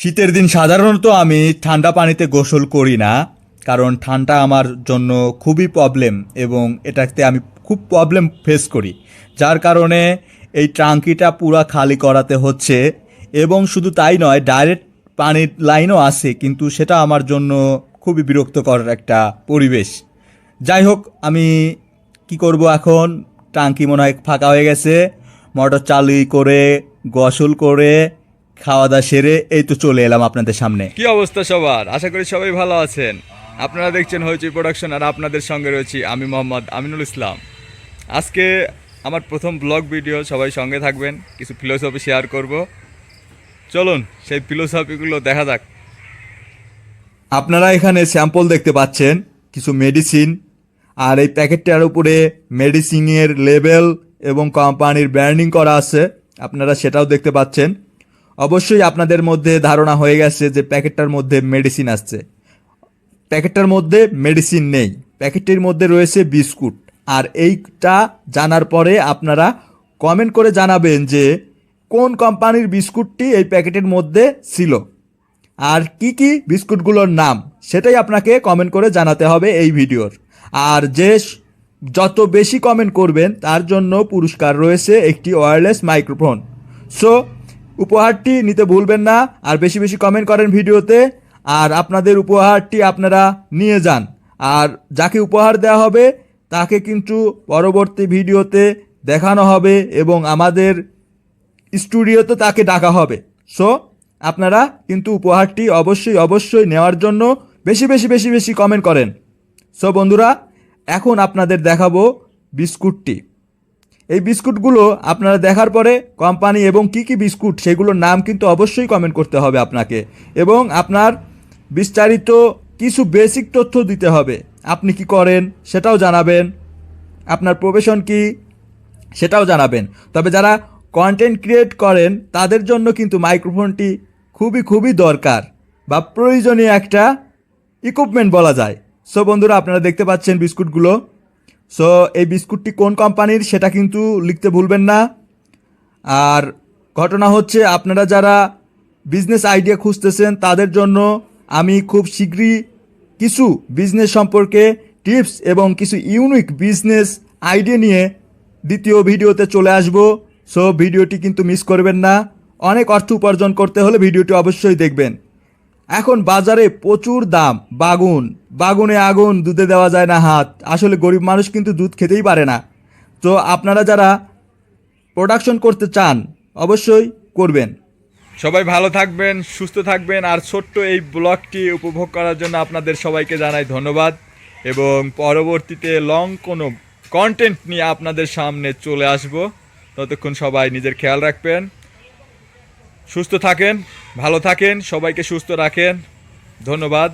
শীতের দিন সাধারণত আমি ঠান্ডা পানিতে গোসল করি না, কারণ ঠান্ডা আমার জন্য খুবই প্রবলেম এবং এটাতে আমি খুব প্রবলেম ফেস করি। যার কারণে এই ট্রাঙ্কিটা পুরা খালি করাতে হচ্ছে এবং শুধু তাই নয় ডাইরেক্ট পানির লাইনও আছে, কিন্তু সেটা আমার জন্য খুবই বিরক্তকর একটা পরিবেশ। যাই হোক, আমি কি করব এখন? টাঙ্কি মনে হয় ফাঁকা হয়ে গেছে। মোটর চালু করে, গোসল করে খাওয়া দাওয়া সেরে এই তো চলে এলাম আপনাদের সামনে। কি অবস্থা সবার? আশা করি সবাই ভালো আছেন। আপনারা দেখছেন হইচই প্রোডাকশন আর আপনাদের সঙ্গে রয়েছি আমি মোহাম্মদ আমিনুল ইসলাম। আজকে আমার প্রথম ব্লগ ভিডিও সবাই সঙ্গে থাকবেন কিছু ফিলোসফি শেয়ার করব। চলুন সেই ফিলোসফিগুলো দেখা যাক। আপনারা এখানে স্যাম্পল দেখতে পাচ্ছেন কিছু মেডিসিন আর এই প্যাকেটটার উপরে মেডিসিনের লেবেল এবং কোম্পানির ব্র্যান্ডিং করা আছে। আপনারা সেটাও দেখতে পাচ্ছেন। অবশ্যই আপনাদের মধ্যে ধারণা হয়ে গেছে যে প্যাকেটটার মধ্যে মেডিসিন আসছে। প্যাকেটটার মধ্যে মেডিসিন নেই। প্যাকেটটির মধ্যে রয়েছে বিস্কুট। আর এইটা জানার পরে আপনারা কমেন্ট করে জানাবেন যে কোন কোম্পানির বিস্কুটটি এই প্যাকেটের মধ্যে ছিল। আর কি কি বিস্কুটগুলোর নাম, সেটাই আপনাকে কমেন্ট করে জানাতে হবে এই ভিডিওর। আর যে যত বেশি কমেন্ট করবেন, তার জন্য পুরস্কার রয়েছে একটি ওয়্যারলেস মাইক্রোফোন। সো উপহারটি নিতে ভুলবেন না, আর বেশি বেশি কমেন্ট করেন ভিডিওতে, আর আপনাদের উপহারটি আপনারা নিয়ে যান। আর যাকে উপহার দেওয়া হবে, তাকে কিন্তু পরবর্তী ভিডিওতে দেখানো হবে এবং আমাদের স্টুডিওতে তাকে ডাকা হবে। সো আপনারা কিন্তু উপহারটি অবশ্যই অবশ্যই নেওয়ার জন্য বেশি বেশি বেশি বেশি কমেন্ট করেন। সো বন্ধুরা, এখন আপনাদের দেখাবো বিস্কুটটি। এই বিস্কুটগুলো আপনারা দেখার পরে কোম্পানি এবং কি কি বিস্কুট সেগুলোর নাম কিন্তু অবশ্যই কমেন্ট করতে হবে আপনাকে। এবং আপনার বিস্তারিত কিছু বেসিক তথ্য দিতে হবে। আপনি কি করেন সেটাও জানাবেন। আপনার প্রফেশন কি সেটাও জানাবেন। তবে যারা কন্টেন্ট ক্রিয়েট করেন, তাদের জন্য কিন্তু মাইক্রোফোনটি খুবই খুবই দরকার বা প্রয়োজনীয় একটা ইকুইপমেন্ট বলা যায়। সো বন্ধুরা, আপনারা দেখতে পাচ্ছেন বিস্কুটগুলো। সো এই বিস্কুটটি কোন কোম্পানির সেটা কিন্তু লিখতে ভুলবেন না। আর ঘটনা হচ্ছে আপনারা যারা বিজনেস আইডিয়া খুঁজতেছেন, তাদের জন্য আমি খুব শীঘ্রই কিছু বিজনেস সম্পর্কে টিপস এবং কিছু ইউনিক বিজনেস আইডিয়া নিয়ে দ্বিতীয় ভিডিওতে চলে আসব। সো ভিডিওটি কিন্তু মিস করবেন না। অনেক অর্থ উপার্জন করতে হলে ভিডিওটি অবশ্যই দেখবেন। এখন বাজারে প্রচুর দাম, বাগুন। বাগুনে আগুন দুধে দেওয়া যায় না হাত। আসলে গরিব মানুষ কিন্তু দুধ খেতেই পারে না। তো আপনারা যারা প্রোডাকশন করতে চান, অবশ্যই করবেন। সবাই ভালো থাকবেন, সুস্থ থাকবেন, আর ছোট্ট এই ব্লগটি উপভোগ করার জন্য আপনাদের সবাইকে জানাই ধন্যবাদ। এবং পরবর্তীতে লং কোনো কন্টেন্ট নিয়ে আপনাদের সামনে চলে আসব। ততক্ষণ সবাই নিজের খেয়াল রাখবেন। সুস্থ থাকেন, ভালো থাকেন, সবাইকে সুস্থ রাখেন। ধন্যবাদ।